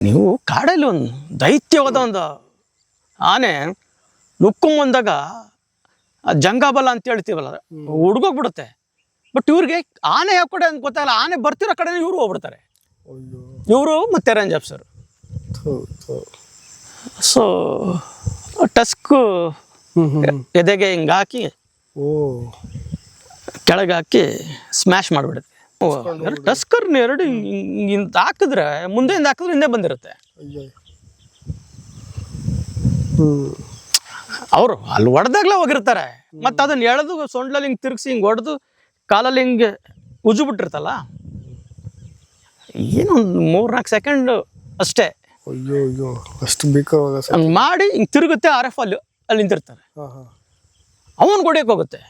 ನೀವು ಕಾಡಲ್ಲಿ ಒಂದು ದೈತ್ಯವಾದ ಒಂದು ಆನೆ ನುಕ್ಕೊಂಬಂದಾಗ ಜಂಗಾಬಲ ಅಂತ ಹೇಳ್ತೀವಲ್ಲ ಹುಡ್ಗೋಗ್ಬಿಡುತ್ತೆ ಬಟ್ ಇವ್ರಿಗೆ ಆನೆ ಯಾವ ಕಡೆ ಅಂತ ಗೊತ್ತಾಗಲ್ಲ ಆನೆ ಬರ್ತಿರೋ ಕಡೆ ಇವರು ಹೋಗ್ಬಿಡ್ತಾರೆ. ಇವರು ಮತ್ತೆ ರೇಂಜ್ ಆಫೀಸರ್. ಸೊ ಟಸ್ಕು ಎದೆಗೆ ಹಿಂಗೆ ಹಾಕಿ ಓ. ಕೆಳಗೆ ಹಾಕಿ ಸ್ಮ್ಯಾಶ್ ಮಾಡಿಬಿಡುತ್ತೆ. ಟಸ್ಕರ್ನ ಎರಡು ಹಿಂಗಿಂತ ಹಾಕಿದ್ರೆ ಮುಂದೆಯಿಂದ ಹಾಕಿದ್ರೆ ಹಿಂದೆ ಬಂದಿರುತ್ತೆ. ಅವರು ಅಲ್ಲಿ ಹೊಡೆದಾಗ್ಲೇ ಹೋಗಿರ್ತಾರೆ. ಮತ್ತೆ ಅದನ್ನ ಎಳೆದು ಸೊಂಡ್ಲಲ್ಲಿ ಹಿಂಗೆ ತಿರುಗಿಸಿ ಹಿಂಗೆ ಹೊಡೆದು ಕಾಲಲ್ಲಿ ಹಿಂಗೆ ಉಜ್ಜು ಬಿಟ್ಟಿರ್ತಲ್ಲ? ಏನು ಒಂದು ಮೂರ್ನಾಲ್ಕು ಸೆಕೆಂಡ್ ಅಷ್ಟೇ. ಅಯ್ಯೋ ಅಯ್ಯೋ. ಅಷ್ಟು ಮಾಡಿ ಹಿಂಗೆ ತಿರುಗುತ್ತೆ ಆರ್ ಎಫ್ ಅಲ್ಲಿ ಅಲ್ಲಿ ನಿಂತಿರ್ತಾರೆ. ಅವನು ಹೊಡಿಯಕ್ಕೆ ಹೋಗುತ್ತೆ.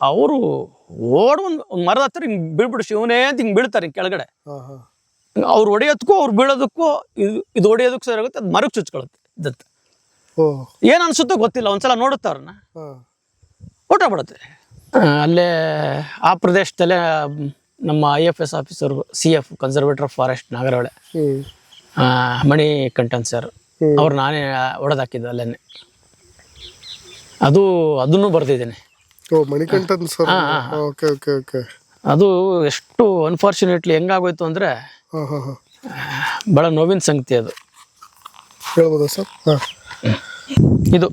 ಅವರು ಓಡ್ ಒಂದು ಮರದ ಹತ್ರ ಹಿಂಗೆ ಬೀಳ್ಬಿಡು ಶಿವನೇ ಅಂತ ಹಿಂಗೆ ಬೀಳ್ತಾರೆ ಹಿಂಗೆ ಕೆಳಗಡೆ. ಅವ್ರು ಹೊಡೆಯೋದಕ್ಕೂ ಅವ್ರು ಬೀಳೋದಕ್ಕೂ ಇದು ಇದು ಹೊಡೆಯೋದಕ್ಕೂ ಸರಿ ಆಗುತ್ತೆ ಅದು ಮರಕ್ಕೆ ಚುಚ್ಕೊಳುತ್ತೆ ಇದಂತ ಓ. ಏನು ಅನ್ಸುತ್ತೋ ಗೊತ್ತಿಲ್ಲ ಒಂದ್ಸಲ ನೋಡುತ್ತೆ ಅವ್ರನ್ನ. ಊಟ ಬಿಡುತ್ತೆ ಅಲ್ಲೇ ಆ ಪ್ರದೇಶದಲ್ಲೇ ನಮ್ಮ I F S officer C F conservator of forest Nagarahole. ಹ್ಞೂ ಮಣಿ ಕಂಠನ್ ಸರ್. ಅವ್ರು ನಾನೇ ಹೊಡೆದಾಕಿದ್ದು ಅಲ್ಲೇ ಅದು ಅದನ್ನು ಬರೆದಿದ್ದೇನೆ. ಓ Manikantan sir okay okay okay. ಅದು ಎಷ್ಟು ಅನ್ಫಾರ್ಚುನೇಟ್ಲಿ ಹೆಂಗಾಗೋಯ್ತು ಅಂದರೆ ಹಾಂ ಹಾಂ ಹಾಂ. ಭಾಳ ನೋವಿನ ಸಂಗತಿ ಅದು. ಹೇಳ್ಬೋದಾ ಸರ್? ಹಾಂ. ಇದು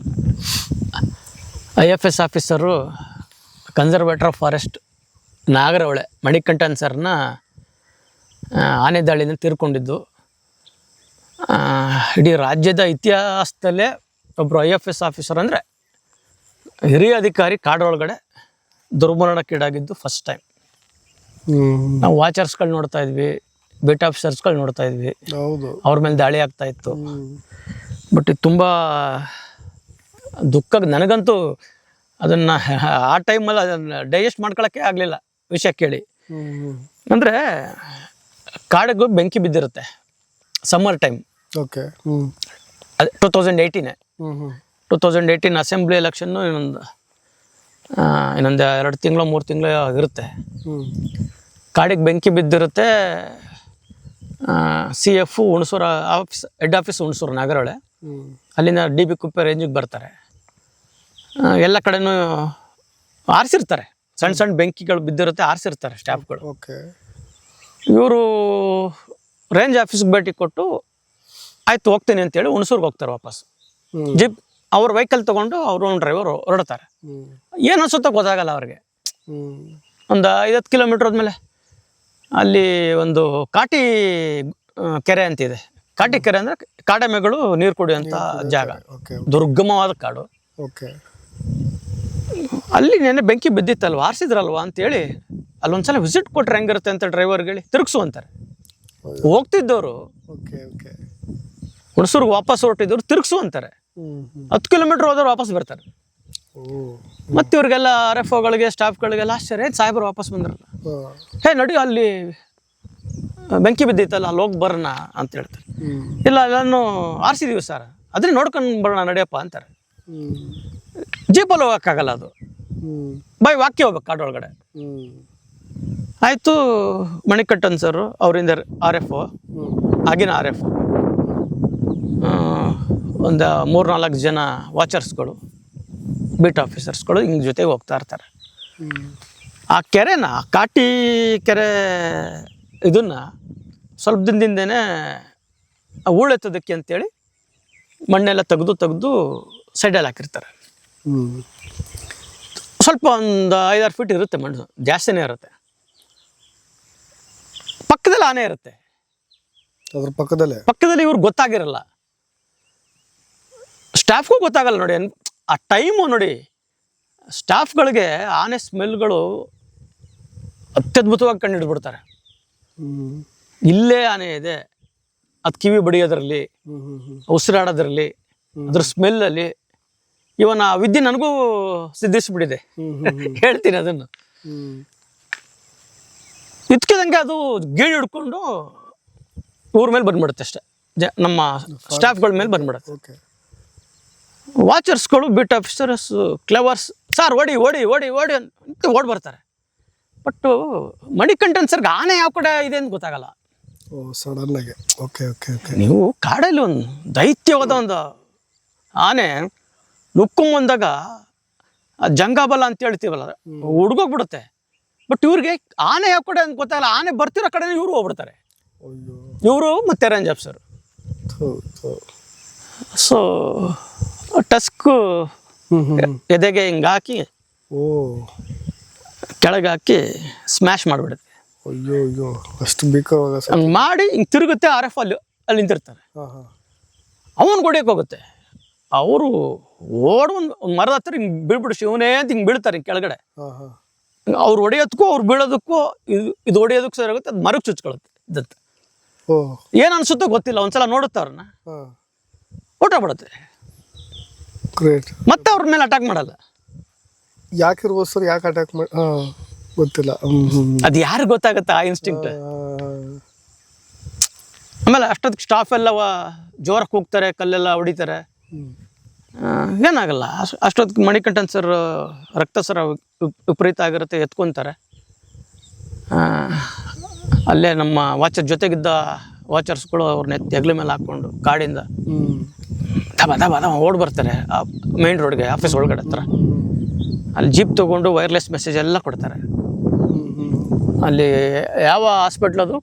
I F S officer conservator of forest Nagarahole Manikantan ಸರ್ನ ಆ, ಆನೆ ದಾಳಿಯಿಂದ ತೀರ್ಕೊಂಡಿದ್ದು. ಆ, ಇಡೀ ರಾಜ್ಯದ ಇತಿಹಾಸದಲ್ಲೇ ಒಬ್ಬರು ಐ ಎಫ್ ಎಸ್ ಆಫೀಸರ್ ಅಂದರೆ ಹಿರಿಯ ಅಧಿಕಾರಿ ಕಾಡೊಳಗಡೆ ದುರ್ಮರಣಕ್ಕೀಡಾಗಿದ್ದು ಫಸ್ಟ್ ಟೈಮ್ ನಾವು ವಾಚರ್ಸ್ಗಳು ನೋಡ್ತಾ ಇದ್ವಿ ಬೇಟ್ ಆಫೀಸರ್ಸ್ಗಳು ನೋಡ್ತಾ ಇದ್ವಿ. ಹೌದು. ಅವ್ರ ಮೇಲೆ ದಾಳಿ ಆಗ್ತಾ ಇತ್ತು. ಬಟ್ ಇದು ತುಂಬ ದುಃಖ ನನಗಂತೂ ಅದನ್ನು ಆ ಟೈಮಲ್ಲಿ ಅದನ್ನು ಡೈಜೆಸ್ಟ್ ಮಾಡ್ಕೊಳಕ್ಕೆ ಆಗಲಿಲ್ಲ ವಿಷಯ ಕೇಳಿ. ಅಂದ್ರೆ ಕಾಡಿಗೂ ಬೆಂಕಿ ಬಿದ್ದಿರುತ್ತೆ summer time okay two thousand ಏಯ್ಟೀನೇ two thousand eighteen assembly election ಇನ್ನೊಂದು ಇನ್ನೊಂದು ಎರಡು ತಿಂಗಳು ಮೂರು ತಿಂಗಳು ಆಗಿರುತ್ತೆ. ಕಾಡಿಗೆ ಬೆಂಕಿ ಬಿದ್ದಿರುತ್ತೆ C F Hunsur office head office Hunsur Nagarahole ಅಲ್ಲಿಂದ ಡಿ ಬಿ ಕುಪ್ಪೆ ರೇಂಜಿಗೆ ಬರ್ತಾರೆ. ಎಲ್ಲ ಕಡೆನೂ ಆರಿಸಿರ್ತಾರೆ. ಸಣ್ಣ ಸಣ್ಣ ಬೆಂಕಿಗಳು ಬಿದ್ದಿರುತ್ತೆ ಆರಿಸಿರ್ತಾರೆ ಸ್ಟಾಫ್ಗಳು. ಓಕೆ. ಇವರು ರೇಂಜ್ ಆಫೀಸ್ಗೆ ಭೇಟಿ ಕೊಟ್ಟು ಆಯ್ತು ಹೋಗ್ತೀನಿ ಅಂತೇಳಿ ಹುಣಸೂರ್ಗೆ ಹೋಗ್ತಾರೆ ವಾಪಸ್. ಜಿಪ್ ಅವ್ರ ವೆಹಿಕಲ್ ತೊಗೊಂಡು ಓನ್ ಡ್ರೈವರ್ ಹೊರಡ್ತಾರೆ. ಏನ್ ಅನ್ಸುತ್ತೋ ಗೊತ್ತಾಗಲ್ಲ ಅವ್ರಿಗೆ. ಒಂದ್ ಐವತ್ತು ಕಿಲೋಮೀಟ್ರ್ ಆದಮೇಲೆ ಅಲ್ಲಿ ಒಂದು ಕಾಟಿ ಕೆರೆ ಅಂತಿದೆ. ಕಾಟಿ ಕೆರೆ ಅಂದರೆ ಕಾಡೆಮೆಗಳು ನೀರು ಕುಡಿಯುವಂಥ ಜಾಗ. ದುರ್ಗಮವಾದ ಕಾಡು. ಓಕೆ. ಅಲ್ಲಿ ನೆನ್ನೆ ಬೆಂಕಿ ಬಿದ್ದಿತ್ತಲ್ವ? ಆರಿಸಿದ್ರಲ್ವಾ ಅಂತೇಳಿ ಅಲ್ಲೊಂದ್ಸಲ ವಿಸಿಟ್ ಕೊಟ್ರೆ ಹೆಂಗಿರುತ್ತೆ ಅಂತ ಡ್ರೈವರ್ ಹೇಳಿ ತಿರುಗಿಸು ಅಂತಾರೆ. ಹೋಗ್ತಿದ್ದವರು. Okay okay. ಹುಣಸೂರ್ಗೆ ವಾಪಸ್ ಹೊರಟಿದ್ದವ್ರು ತಿರುಗಿಸು ಅಂತಾರೆ. ಹತ್ತು ಕಿಲೋಮೀಟರ್ ಹೋದ್ರೆ ವಾಪಸ್ ಬರ್ತಾರೆ. ಮತ್ತೆ ಇವ್ರಿಗೆಲ್ಲ ಆರ್ ಎಫ್ ಒಗಳಿಗೆ ಸ್ಟಾಫ್ಗಳಿಗೆಲ್ಲ ಆಶ್ಚರ್ಯ. ಸಾಹೇಬರು ವಾಪಸ್ ಬಂದ್ರಲ್ಲ? ಹೇ. ನಡಿ ಅಲ್ಲಿ ಬೆಂಕಿ ಬಿದ್ದಿತ್ತಲ್ಲ ಅಲ್ಲಿ ಹೋಗಿ ಬರೋಣ ಅಂತ ಹೇಳ್ತಾರೆ. ಇಲ್ಲ ಅದನ್ನು ಆರಿಸಿದೀವಿ ಸರ್. ಅದನ್ನೇ ನೋಡ್ಕೊಂಡು ಬರೋಣ ನಡಿಯಪ್ಪ ಅಂತಾರೆ. ಜೀಪಲ್ಲಿ ಹೋಗೋಕ್ಕಾಗಲ್ಲ ಅದು. ಬೈ ವಾಕ್ಯ ಹೋಗ್ಬೇಕು ಕಾಡೊಳಗಡೆ. ಒಳಗಡೆ ಆಯಿತು ಮಣಿಕಟ್ಟನ್ ಸರ್ ಅವರಿಂದ ಆರ್ ಎಫ್ ಓ ಆಗಿನ ಆರ್ ಎಫ್ ಒಂದು ಮೂರು ನಾಲ್ಕು ಜನ ವಾಚರ್ಸ್ಗಳು ಬೀಟ್ ಆಫೀಸರ್ಸ್ಗಳು ಹಿಂಗೆ ಜೊತೆಗೆ ಹೋಗ್ತಾ ಇರ್ತಾರೆ. ಆ ಕೆರೆನ ಕಾಟಿ ಕೆರೆ ಇದನ್ನು ಸ್ವಲ್ಪ ದಿನದಿಂದನೇ ಹೂಳೆತ್ತೋದಕ್ಕೆ ಅಂತೇಳಿ ಮಣ್ಣೆಲ್ಲ ತೆಗೆದು ತೆಗೆದು ಸೈಡಲ್ಲಿ ಹಾಕಿರ್ತಾರೆ. ಸ್ವಲ್ಪ ಒಂದು ಐದಾರು ಫೀಟ್ ಇರುತ್ತೆ ಮಣ್ಣು ಜಾಸ್ತಿನೇ ಇರುತ್ತೆ. ಪಕ್ಕದಲ್ಲಿ ಆನೆ ಇರುತ್ತೆ. ಅದ್ರ ಪಕ್ಕದಲ್ಲೇ? ಪಕ್ಕದಲ್ಲಿ ಇವ್ರಿಗೆ ಗೊತ್ತಾಗಿರಲ್ಲ. ಸ್ಟಾಫ್ಗೂ ಗೊತ್ತಾಗಲ್ಲ ನೋಡಿ. ಆ ಟೈಮು ನೋಡಿ. ಸ್ಟಾಫ್ಗಳಿಗೆ ಆನೆ ಸ್ಮೆಲ್ಗಳು ಅತ್ಯದ್ಭುತವಾಗಿ ಕಂಡುಹಿಡ್ಬಿಡ್ತಾರೆ ಇಲ್ಲೇ ಆನೆ ಇದೆ. ಅದು ಕಿವಿ ಬಡಿಯೋದ್ರಲ್ಲಿ ಉಸಿರಾಡೋದ್ರಲ್ಲಿ ಅದ್ರ ಸ್ಮೆಲ್ಲಲ್ಲಿ ಇವನ ವಿದ್ಯೆ ನನಗೂ ಸಿದ್ಧಿಸ್ಬಿಟ್ಟಿದೆ. ಹೇಳ್ತೀನಿ ಅದನ್ನು. ಇದ್ಕಿದಂಗೆ ಅದು ಗೇಣಿ ಹಿಡ್ಕೊಂಡು ಊರ ಮೇಲೆ ಬಂದ್ಬಿಡುತ್ತೆ ಅಷ್ಟೇ. ಜ ನಮ್ಮ ಸ್ಟಾಫ್ಗಳ ಮೇಲೆ ಬಂದ್ಬಿಡುತ್ತೆ. ವಾಚರ್ಸ್ಗಳು ಬಿಟ್ ಆಫೀಸರ್ಸ್ ಕ್ಲವರ್ಸ್ ಸರ್ ಓಡಿ ಓಡಿ ಓಡಿ ಓಡಿ ಅಂತ ಓಡಿ ಬರ್ತಾರೆ. ಬಟ್ಟು ಮಣಿಕಂಠನ್ ಸರ್ಗೆ ಆನೆ ಯಾವ ಕಡೆ ಇದೆ ಅಂತ ಗೊತ್ತಾಗಲ್ಲ. ಓ ಸಡನ್ ಆಗಿ. ಓಕೆ ಓಕೆ ಓಕೆ ನೀವು ಕಾಡಲ್ಲಿ ಒಂದು ದೈತ್ಯವಾದ ಒಂದು ಆನೆ ನುಕ್ಕೊಂಬಂದಾಗ ಜಂಗಾಬಲ ಅಂತ ಹೇಳ್ತೀವಲ್ಲ ಹುಡ್ಗೋಗ್ಬಿಡುತ್ತೆ ಬಟ್ ಇವ್ರಿಗೆ ಆನೆ ಯಾವ ಕಡೆ ಅಂತ ಗೊತ್ತಾಗಲ್ಲ. ಆನೆ ಬರ್ತಿರೋ ಕಡೆ ಇವರು ಹೋಗ್ಬಿಡ್ತಾರೆ. ಇವರು ಮತ್ತೆ ರೇಂಜ್ ಸರ್. ಸೊ ಟಸ್ಕು ಎದೆಗೆ ಹಿಂಗೆ ಹಾಕಿ ಓ. ಕೆಳಗೆ ಹಾಕಿ ಸ್ಮ್ಯಾಶ್ ಮಾಡಿಬಿಡುತ್ತೆ. ಅಯ್ಯೋ ಅಯ್ಯೋ ಅಷ್ಟು ಬೇಕಾಗ ಹಂಗೆ ಮಾಡಿ ಹಿಂಗೆ ತಿರುಗುತ್ತೆ ಆರ್ ಎಫ್ ಅಲ್ಲಿ ಅಲ್ಲಿ ನಿಂತಿರ್ತಾರೆ. ಅವನು ಹೊಡಿಯಕ್ಕೆ ಹೋಗುತ್ತೆ. ಅವರು ಓಡ್ ಒಂದು ಒಂದು ಮರದ ಹತ್ರ ಹಿಂಗೆ ಬೀಳ್ಬಿಡು ಶಿವನೇ ಅಂತ ಹಿಂಗೆ ಬೀಳ್ತಾರೆ ಹಿಂಗೆ ಕೆಳಗಡೆ. ಹಾಂ ಹಾಂ. ಅವ್ರು ಹೊಡೆಯೋದಕ್ಕೂ ಅವ್ರು ಬೀಳೋದಕ್ಕೂ ಇದು ಇದು ಹೊಡೆಯೋದಕ್ಕೂ ಸರಿ ಆಗುತ್ತೆ ಅದು ಮರಕ್ಕೆ ಚುಚ್ಕೊಳುತ್ತೆ ಇದ್ದಂತೆ ಓ. ಏನು ಅನಿಸುತ್ತೋ ಗೊತ್ತಿಲ್ಲ ಒಂದ್ಸಲ ನೋಡುತ್ತೆ ಅವ್ರನ್ನ ಹಾಂ. ಊಟ ಬಿಡುತ್ತೆ. ಗ್ರೇಟ್ ಮತ್ತೆ ಅವ್ರ ಮೇಲೆ ಅಟ್ಯಾಕ್ ಮಾಡಲ್ಲ. ಯಾಕೆ ಇರ್ಬೋದು ಸರ್ ಯಾಕೆ ಅಟ್ಯಾಕ್ ಮಾಡಿ ಹಾಂ ಗೊತ್ತಿಲ್ಲ. ಅದು ಯಾರು ಗೊತ್ತಾಗುತ್ತೆ ಆ ಇನ್ಸ್ಟಿಂಕ್ಟ್ ಆಮೇಲೆ ಅಷ್ಟೊತ್ತಿಗೆ ಸ್ಟಾಫ್ ಎಲ್ಲ ಜೋರಕ್ಕೆ ಹೋಗ್ತಾರೆ ಕಲ್ಲೆಲ್ಲ ಹೊಡಿತಾರೆ. ಏನಾಗಲ್ಲ. ಅಷ್ಟು ಅಷ್ಟೊತ್ತಿಗೆ ಮಣಿಕಂಠನ್ ಸರ್ ರಕ್ತಸ್ರ ವಿಪ್- ವಿಪರೀತ ಆಗಿರುತ್ತೆ ಎತ್ಕೊತಾರೆ. ಅಲ್ಲೇ ನಮ್ಮ ವಾಚರ್ ಜೊತೆಗಿದ್ದ ವಾಚರ್ಸ್ಗಳು ಅವ್ರನ್ನ ಎತ್ತಿ ಹೆಗ್ಲ ಮೇಲೆ ಹಾಕ್ಕೊಂಡು ಕಾಡಿಂದ. ಹ್ಞೂ ದಬ ದಬ ದಬ ಓಡ್ ಬರ್ತಾರೆ ಮೇನ್ ರೋಡ್ಗೆ ಆಫೀಸ್ ಒಳಗಡೆ ಹತ್ರ. ಅಲ್ಲಿ ಜೀಪ್ ತೊಗೊಂಡು ವೈರ್ಲೆಸ್ ಮೆಸೇಜ್ ಎಲ್ಲ ಕೊಡ್ತಾರೆ. ಅಲ್ಲಿ ಯಾವ ಹಾಸ್ಪಿಟ್ಲ್ ಅದು?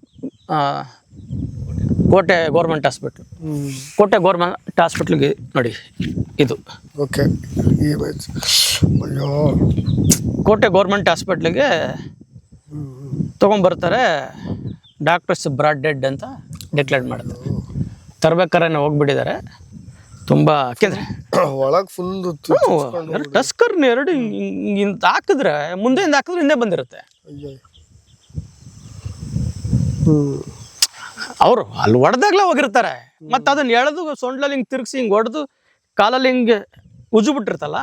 ಕೋಟೆ ಗೌರ್ಮೆಂಟ್ ಹಾಸ್ಪಿಟ್ಲ್ ಕೋಟೆ ಗೌರ್ಮೆಂಟ್ ಹಾಸ್ಪಿಟ್ಲಿಗೆ ನೋಡಿ ಇದು. ಓಕೆ ಅಯ್ಯೋ. ಕೋಟೆ ಗೌರ್ಮೆಂಟ್ ಹಾಸ್ಪಿಟ್ಲಿಗೆ ತೊಗೊಂಬರ್ತಾರೆ ಡಾಕ್ಟರ್ಸ್ ಬ್ರಾಡ್ ಡೆಡ್ ಅಂತ ಡಿಕ್ಲೇರ್ ಮಾಡ್ತಾರೆ ತರ್ಬೇಕಾರೆ ಹೋಗ್ಬಿಟ್ಟಿದ್ದಾರೆ. ತುಂಬ ಯಾಕೆಂದ್ರೆ ಒಳಗೆ ಫುಲ್ ಟಸ್ಕರ್ ಎರಡು ಹಿಂಗೆ ಹಾಕಿದ್ರೆ ಮುಂದೆಯಿಂದ ಹಾಕಿದ್ರೆ ಹಿಂದೆ ಬಂದಿರುತ್ತೆ. ಅವರು ಅಲ್ಲಿ ಹೊಡೆದಾಗ್ಲೇ ಹೋಗಿರ್ತಾರೆ. ಮತ್ತೆ ಅದನ್ನ ಎಳೆದು ಸೊಂಡ್ಲಲ್ಲಿ ಹಿಂಗೆ ತಿರುಗಿಸಿ ಹಿಂಗೆ ಹೊಡೆದು ಕಾಲಲ್ಲಿ ಹಿಂಗೆ ಉಜ್ಜು ಬಿಟ್ಟಿರ್ತಲ್ಲ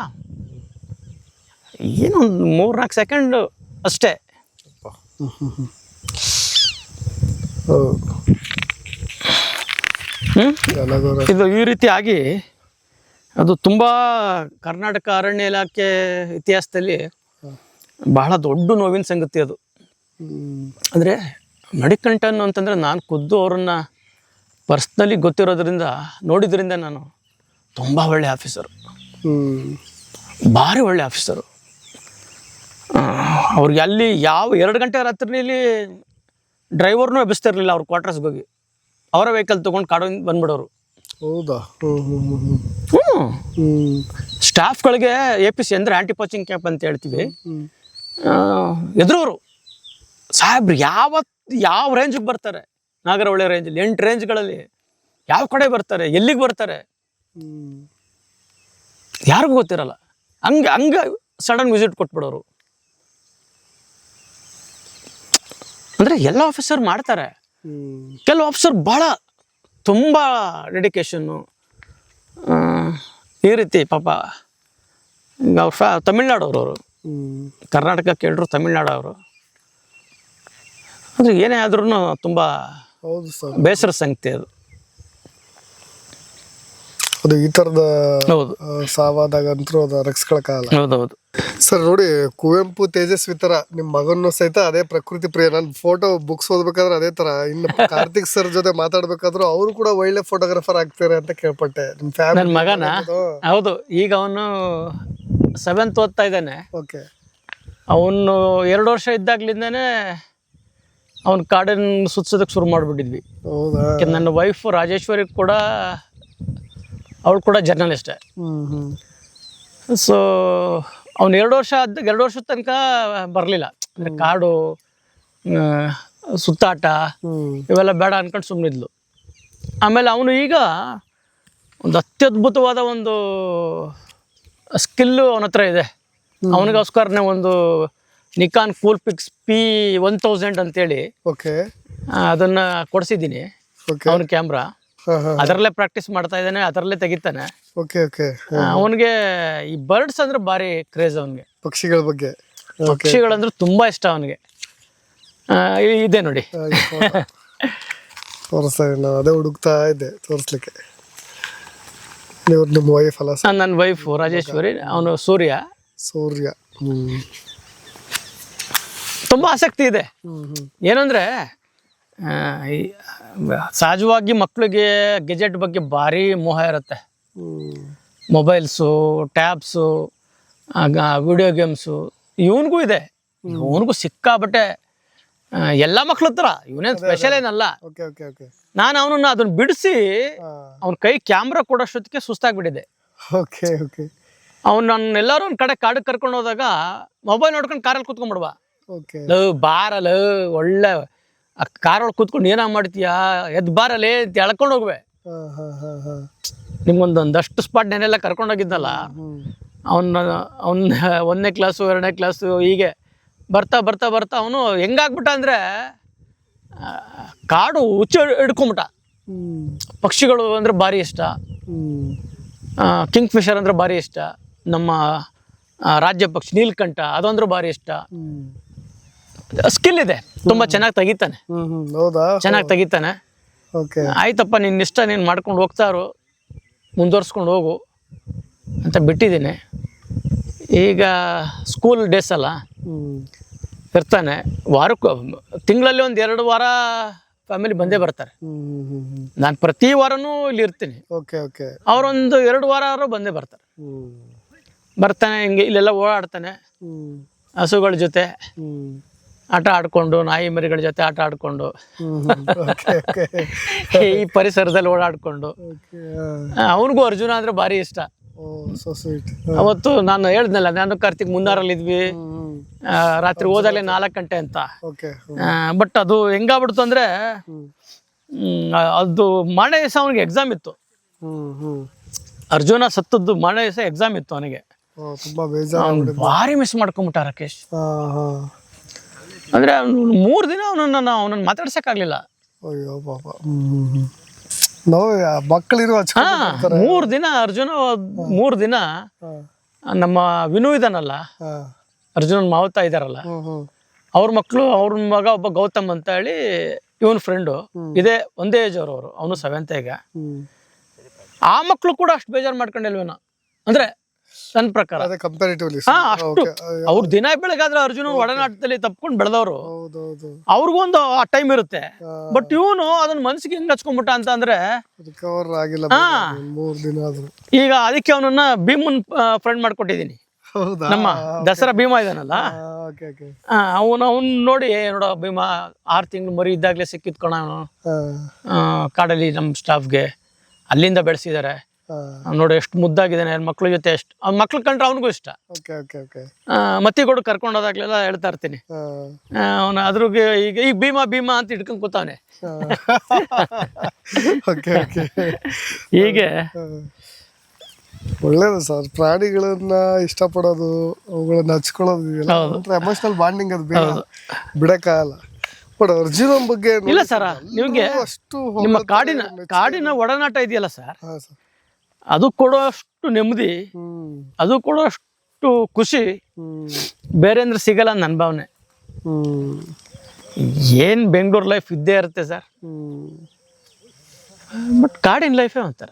ಏನು ಒಂದು ಮೂರು ನಾಲ್ಕು ಸೆಕೆಂಡ್ ಅಷ್ಟೇ ಹ್ಞೂ ಹ್ಞೂ ಹ್ಞೂ ಹೌದು ಹ್ಞೂ ಎಲ್ಲದರ ಇದು ಈ ರೀತಿ ಆಗಿ ಅದು ತುಂಬ ಕರ್ನಾಟಕ ಅರಣ್ಯ ಇಲಾಖೆ ಇತಿಹಾಸದಲ್ಲಿ ಬಹಳ ದೊಡ್ಡ ನೋವಿನ ಸಂಗತಿ ಅದು. ಅಂದರೆ ಮಡಿಕಂಠನ್ ಅಂತಂದರೆ ನಾನು ಖುದ್ದು ಅವರನ್ನು ಪರ್ಸ್ನಲಿ ಗೊತ್ತಿರೋದ್ರಿಂದ ನೋಡಿದ್ರಿಂದ ನಾನು ತುಂಬ ಒಳ್ಳೆ ಆಫೀಸರು ಭಾರಿ ಒಳ್ಳೆ ಆಫೀಸರು ಅವ್ರಿಗೆ ಅಲ್ಲಿ ಯಾವ ಎರಡು ಗಂಟೆ ರಾತ್ರಿನಲ್ಲಿ ಡ್ರೈವರ್ನೂ ಎಬ್ಬಿಸ್ತಿರ್ಲಿಲ್ಲ ಅವ್ರ ಕ್ವಾರ್ಟರ್ಸ್ಗೆ ಹೋಗಿ ಅವರ ವೆಹಿಕಲ್ ತೊಗೊಂಡು ಕಾಡು ಬಂದ್ಬಿಡೋರು. ಹೌದಾ? ಹ್ಞೂ ಸ್ಟಾಫ್ಗಳಿಗೆ ಎ ಪಿ ಸಿ ಅಂದರೆ ಆ್ಯಂಟಿ ಪೋಚಿಂಗ್ ಕ್ಯಾಂಪ್ ಅಂತ ಹೇಳ್ತೀವಿ. ಎದುರವರು ಸಾಹೇಬ್ರು ಯಾವತ್ತು ಯಾವ ರೇಂಜ್ಗೆ ಬರ್ತಾರೆ? ನಾಗರಹೊಳೆ ರೇಂಜಲ್ಲಿ ಎಂಟು ರೇಂಜ್ಗಳಲ್ಲಿ ಯಾವ ಕಡೆ ಬರ್ತಾರೆ? ಎಲ್ಲಿಗೆ ಬರ್ತಾರೆ? ಯಾರಿಗೂ ಗೊತ್ತಿರಲ್ಲ. ಹಂಗೆ ಹಂಗೆ ಸಡನ್ ವಿಸಿಟ್ ಕೊಟ್ಬಿಡೋರು. ಅಂದರೆ ಎಲ್ಲ ಆಫೀಸರ್ ಮಾಡ್ತಾರೆ. ಕೆಲವು ಆಫೀಸರ್ ಭಾಳ ತುಂಬ ಡೆಡಿಕೇಶನ್ನು ಈ ರೀತಿ ಪಾಪ ಅವ್ರ ಫ ಫ್ಯಾ ತಮಿಳ್ನಾಡವ್ರು ಅವರು ಕರ್ನಾಟಕ ಕೇಳಿದ್ರು ತಮಿಳ್ನಾಡು ಅವರು ಅಂದರೆ ಏನೇ ಆದ್ರೂ ತುಂಬ ಬೇಸರ ಸಂಗತಿ ಅದು. ಅದು ಈ ತರದ ಹೌದು. ಸಾವಾದಾಗಂತೂ ಅದು ಹೌದು ಹೌದೌದು. ಸರ್ ನೋಡಿ ಕುವೆಂಪು ತೇಜಸ್ವಿ ತರ ನಿಮ್ ಮಗನ್ನು ಸಹಿತ ಅದೇ ಪ್ರಕೃತಿ ಪ್ರಿಯ. ನನ್ ಫೋಟೋ ಬುಕ್ಸ್ ಓದ್ಬೇಕಾದ್ರೆ ಅದೇ ತರ. ಇನ್ನು ಕಾರ್ತಿಕ್ ಸರ್ ಜೊತೆ ಮಾತಾಡ್ಬೇಕಾದ್ರು ಅವರು ಕೂಡ ಒಳ್ಳೆ ಫೋಟೋಗ್ರಾಫರ್ ಆಗ್ತಾರೆ ಅಂತ ಕೇಳ್ಪಟ್ಟೆ. ನಿಮ್ ಫ್ಯಾಮಿಲಿ ಮಗನ? ಹೌದು. ಈಗ ಅವನು ಸೆವೆಂತ್ ಓದ್ತಾ ಇದ್ದಾನೆ. ಓಕೆ ಅವನು ಎರಡು ವರ್ಷ ಇದ್ದಾಗ್ಲಿಂದನೇ ಅವನು ಕಾಡನ್ನು ಸುತ್ಸೋದಕ್ಕೆ ಶುರು ಮಾಡಿಬಿಟ್ಟಿದ್ವಿ. ಹೌದಾ? ನನ್ನ ವೈಫ್ ರಾಜೇಶ್ವರಿ ಕೂಡ ಅವಳು ಕೂಡ ಜರ್ನಲಿಸ್ಟೇ ಸೊ ಅವ್ನು ಎರಡು ವರ್ಷ ಆದ ಎರಡು ವರ್ಷದ ತನಕ ಬರಲಿಲ್ಲ. ಅಂದರೆ ಕಾಡು ಸುತ್ತಾಟ ಇವೆಲ್ಲ ಬೇಡ ಅನ್ಕೊಂಡು ಸುಮ್ಮನಿದ್ಲು ಆಮೇಲೆ ಅವನು ಈಗ ಒಂದು ಅತ್ಯದ್ಭುತವಾದ ಒಂದು ಸ್ಕಿಲ್ಲು ಅವನ ಹತ್ರ ಇದೆ. ಅವನಿಗೋಸ್ಕರನೇ ಒಂದು Nikon Coolpix P one thousand ಅಂತೇಳಿ ಓಕೆ. ಅದನ್ನು ಕೊಡಿಸಿದ್ದೀನಿ. ಓಕೆ. ಅವನ ಕ್ಯಾಮ್ರಾ. ಅದರಲ್ಲೇ ಪ್ರಾಕ್ಟೀಸ್ ಮಾಡ್ತಾ ಇದ್ದಾನೆ ಅದರಲ್ಲೇ ತೆಗಿತಾನೆ. ಓಕೆ ಓಕೆ ಅವನಿಗೆ ಈ ಬರ್ಡ್ಸ್ ಅಂದ್ರೆ ಭಾರಿ ಕ್ರೇಜ್ ಅವನಿಗೆ. ಪಕ್ಷಿಗಳ ಬಗ್ಗೆ. ಪಕ್ಷಿಗಳಂದ್ರೆ ತುಂಬಾ ಇಷ್ಟ ಅವನಿಗೆ. ಇದೆ ನೋಡಿ. ತೋರಿಸ್ತಾ ನಾನು ಅದೇ ಹುಡುಕ್ತಾ ಇದ್ದೆ ತೋರಿಸ್ಲಿಕ್ಕೆ. ನೀವು ನಿಮ್ಮ ವೈಫ್ ಅಲ್ಲ ನನ್ನ ವೈಫ್ ರಾಜೇಶ್ವರಿ ಅವನು ಸೂರ್ಯ. ಸೂರ್ಯ. ತುಂಬಾ ಆಸಕ್ತಿ ಇದೆ. ಏನಂದ್ರೆ ಸಹಜವಾಗಿ ಮಕ್ಕಳಿಗೆ ಗೆಜೆಟ್ ಬಗ್ಗೆ ಭಾರಿ ಮೋಹ ಇರುತ್ತೆ. ಮೊಬೈಲ್ಸು ಟ್ಯಾಬ್ಸು ವಿಡಿಯೋ ಗೇಮ್ಸು ಇವನಿಗೂ ಇದೆ. ಇವನಿಗೂ ಸಿಕ್ಕಾಬಟ್ಟೆ ಎಲ್ಲ ಮಕ್ಳ ಹತ್ರ. ಇವನೇನು ಸ್ಪೆಷಲ್ ಏನಲ್ಲ. ನಾನು ಅವನನ್ನ ಅದನ್ನ ಬಿಡಿಸಿ ಅವನ ಕೈ ಕ್ಯಾಮ್ರಾ ಕೊಡೋಷ್ಟೊತ್ತಿಗೆ ಸುಸ್ತಾಗ್ಬಿಟ್ಟಿದೆ. Okay okay. ಅವ್ನು ನನ್ನ ಎಲ್ಲರೂ ಒಂದು ಕಡೆ ಕಾಡಿಗೆ ಕರ್ಕೊಂಡು ಹೋದಾಗ ಮೊಬೈಲ್ ನೋಡ್ಕೊಂಡು ಕಾರಲ್ಲಿ ಕೂತ್ಕೊಂಡ್ಬಿಡ್ವ ಬಾರಲ್ಲ ಒಳ್ಳೆ ಆ ಕಾರೊಳಗೆ ಕೂತ್ಕೊಂಡು ಏನ ಮಾಡ್ತೀಯಾ? ಎದ್ ಬಾರಲ್ಲಿ ಅಂತ ಎಳ್ಕೊಂಡು ಹೋಗುವೆ. ನಿಮ್ಗೊಂದೊಂದಷ್ಟು ನಿಮ್ಗೊಂದು ಒಂದಷ್ಟು ಸ್ಪಾಟ್ ನೆನೆಲ್ಲ ಕರ್ಕೊಂಡೋಗಿದ್ದಲ್ಲ ಅವನ್ನ ಅವನ ಅವನ ಒಂದನೇ ಕ್ಲಾಸು ಎರಡನೇ ಕ್ಲಾಸು ಹೀಗೆ ಬರ್ತಾ ಬರ್ತಾ ಬರ್ತಾ ಅವನು ಹೆಂಗಾಗ್ಬಿಟ್ಟ ಅಂದರೆ ಕಾಡು ಹುಚ್ಚ ಹಿಡ್ಕೊಂಬಿಟ್ಟ. ಪಕ್ಷಿಗಳು ಅಂದರೆ ಭಾರಿ ಇಷ್ಟ. ಕಿಂಗ್ ಫಿಶರ್ ಅಂದ್ರೆ ಭಾರಿ ಇಷ್ಟ. ನಮ್ಮ ರಾಜ್ಯ ಪಕ್ಷಿ ನೀಲ್ಕಂಠ ಅದಂದ್ರೆ ಭಾರಿ ಇಷ್ಟ. ಸ್ಕಿಲ್ ಇದೆ. ತುಂಬಾ ಚೆನ್ನಾಗಿ ತೆಗಿತಾನೆ. ಹೌದಾ? ಚೆನ್ನಾಗಿ ತೆಗಿತಾನೆ. ಓಕೆ. ಆಯ್ತಪ್ಪ ನಿನ್ನ ಇಷ್ಟ ನೀನು ಮಾಡ್ಕೊಂಡು ಹೋಗ್ತಾರೋ ಮುಂದುವರ್ಸ್ಕೊಂಡು ಹೋಗು ಅಂತ ಬಿಟ್ಟಿದ್ದೀನಿ. ಈಗ ಸ್ಕೂಲ್ ಡೇಸ್ ಅಲ್ಲ? ಇರ್ತಾನೆ. ವಾರಕ್ಕೆ ತಿಂಗಳಲ್ಲಿ ಒಂದು ಎರಡು ವಾರ ಫ್ಯಾಮಿಲಿ ಬಂದೇ ಬರ್ತಾರೆ. ನಾನು ಪ್ರತಿ ವಾರನೂ ಇಲ್ಲಿ ಇರ್ತೀನಿ. Okay okay. ಅವರೊಂದು ಎರಡು ವಾರ ಬಂದೇ ಬರ್ತಾರೆ. ಬರ್ತಾನೆ ಹಿಂಗೆ ಇಲ್ಲೆಲ್ಲ ಓಡಾಡ್ತಾನೆ. ಹಸುಗಳ ಜೊತೆ. ಹ್ಮ್. ಆಟ ಆಡ್ಕೊಂಡು ನಾಯಿ ಮರಿಗಳ ಜೊತೆ ಆಟ ಆಡ್ಕೊಂಡು. ಈ ಪರಿಸರದಲ್ಲಿ ಓಡಾಡ್ಕೊಂಡು. ಅವನಿಗೂ ಅರ್ಜುನ ಅಂದ್ರೆ ಭಾರಿ ಇಷ್ಟ. ಅವತ್ತು ನಾನು ಹೇಳ್ದ್ನಲ್ಲ ನಾನು ಕಾರ್ತಿಕ್ ಮುನ್ನಾರಲ್ಲಿ ಇದ್ವಿ. ರಾತ್ರಿ ಓದಲ್ಲೇ ನಾಲ್ಕು ಗಂಟೆ ಅಂತ. ಬಟ್ ಅದು ಹೆಂಗಾಗ್ಬಿಡ್ತು ಅಂದ್ರೆ ಅದು ಮಾಡ ದಿವಸ ಅವನಿಗೆ ಎಕ್ಸಾಮ್ ಇತ್ತು. ಅರ್ಜುನ ಸತ್ತದ್ದು ಮಾಡ ದಿವಸ ಎಕ್ಸಾಮ್ ಇತ್ತು ಅವನಿಗೆ. ಭಾರಿ ಮಿಸ್ ಮಾಡ್ಕೊಂಬಿಟ್ಟ ರಾಕೇಶ್. ಅಂದ್ರೆ ಅವ್ನು ಮೂರು ದಿನ ಅವನನ್ನ ಅವನನ್ನ ಮಾತಾಡ್ಸಕ್ಕಾಗ್ಲಿಲ್ಲ. ಅಯ್ಯೋ ಪಾಪ. ನೋವು ಮಕ್ಕಳಿರುವ ಮೂರು ದಿನ ಅರ್ಜುನ ಮೂರು ದಿನ ನಮ್ಮ ವಿನು ಇದಾನಲ್ಲ. ಹಾ. ಅರ್ಜುನನ್ ಮಾವತ ಇದಾರಲ್ಲ. ಅವ್ರ ಮಕ್ಕಳು ಅವ್ರ ಮಗ ಒಬ್ಬ ಗೌತಮ್ ಅಂತ ಹೇಳಿ ಇವನ್ ಫ್ರೆಂಡು ಇದೇ ಒಂದೇ ಏಜ್ ಅವರು ಅವನು ಸೆವೆಂತ್ ಈಗ. ಆ ಮಕ್ಕಳು ಕೂಡ ಅಷ್ಟು ಬೇಜಾರು ಮಾಡ್ಕೊಂಡಿಲ್ವೇನೋ. ಅಂದ್ರೆ ನನ್ನ ಪ್ರಕಾರ. ಅದೇ ಕಂಪ್ಯಾರಿಟಿವ್ಲಿ ಹಾ ಅಷ್ಟು. ಅವ್ರು ದಿನ ಬೆಳಗಾದ್ರೆ ಅರ್ಜುನ ಒಡನಾಟದಲ್ಲಿ ತಪ್ಕೊಂಡು ಬೆಳೆದವರು. ಹೌದೌದು. ಅವ್ರಿಗೊಂದು ಆ ಟೈಮ್ ಇರುತ್ತೆ. ಬಟ್ ಇವನು ಅದನ್ನ ಮನ್ಸಿಗೆ ಹಿಂಗ್ ಹಚ್ಕೊಂಡ್ಬಿಟ್ಟ ಅಂತ ಅಂದ್ರೆ ರಿಕವರ್ ಆಗಿಲ್ಲ ಮೂರ್ ದಿನ ಆದ್ರು. ಈಗ ಅದಕ್ಕೆ ಅವನನ್ನ ಭೀಮನ್ ಫ್ರೆಂಡ್ ಮಾಡ್ಕೊಟ್ಟಿದ್ದೀನಿ ಹೌದಾ? ನಮ್ಮ ದಸರಾ ಭೀಮ ಇದಾನಲ್ಲ? ಓಕೆ ಓಕೆ ಅವನು ಅವ್ನು ನೋಡಿ ಏ ನೋಡೋ ಭೀಮ ಆರು ತಿಂಗಳು ಮರಿ ಇದ್ದಾಗ್ಲೇ ಸಿಕ್ಕಿತ್ಕೊಣ ಅವನು. ಕಾಡಲ್ಲಿ ನಮ್ಮ ಸ್ಟಾಫ್ಗೆ ಅಲ್ಲಿಂದ ಬೆಳೆಸಿದ್ದಾರೆ ನೋಡಿ ಎಷ್ಟು ಮುದ್ದಾಗಿದ್ದಾನೆ ಮಕ್ಳ ಜೊತೆ ಎಷ್ಟು ಅವ್ನ ಮಕ್ಳು ಕಂಡ್ರೆ ಅವನಿಗೂ ಇಷ್ಟ. Okay okay okay. ಆ, ಮತ್ತಿಗೋಡು ಕರ್ಕೊಂಡು ಹೋದಾಗ್ಲೆಲ್ಲ ಹೇಳ್ತಾ ಇರ್ತೀನಿ. ಅವ್ನ ಅದ್ರಿಗೆ ಈಗ ಈಗ ಭೀಮಾ ಭೀಮಾ ಅಂತ ಇಟ್ಕೊಂಡ್ ಕೂತಾವನೆ. ಹೀಗೆ. ಒಳ್ಳೇದು ಸರ್. ಪ್ರಾಣಿಗಳನ್ನ ಇಷ್ಟಪಡೋದು ಅವುಗಳನ್ನ ಹಚ್ಕೊಳ್ಳೋದು ಎಮೋಷನಲ್ ಬಾಂಡಿಂಗ್ ಅದು ಬಿಡಕ್ಕಾಗಲ್ಲ ಬಟ್ ಅರ್ಜುನನ್ ಬಗ್ಗೆ ಇಲ್ಲ ಸರ್ ನಿಮಗೆ ಅಷ್ಟು ನಿಮ್ಮ ಕಾಡಿನ. ಕಾಡಿನ ಒಡನಾಟ ಇದೆಯಲ್ಲ ಸರ್. ಅದು ಕೊಡೋಷ್ಟು ನೆಮ್ಮದಿ ಅದು ಕೊಡೋಷ್ಟು ಖುಷಿ ಬೇರೆ ಅಂದ್ರೆ ಸಿಗಲ್ಲ ನನ್ನ ಭಾವನೆ. ಏನು ಬೆಂಗಳೂರು ಲೈಫ್ ಇದ್ದೇ ಇರುತ್ತೆ ಸರ್. ಬಟ್ ಕಾಡಿನ ಲೈಫೇ ಒಂಥರ.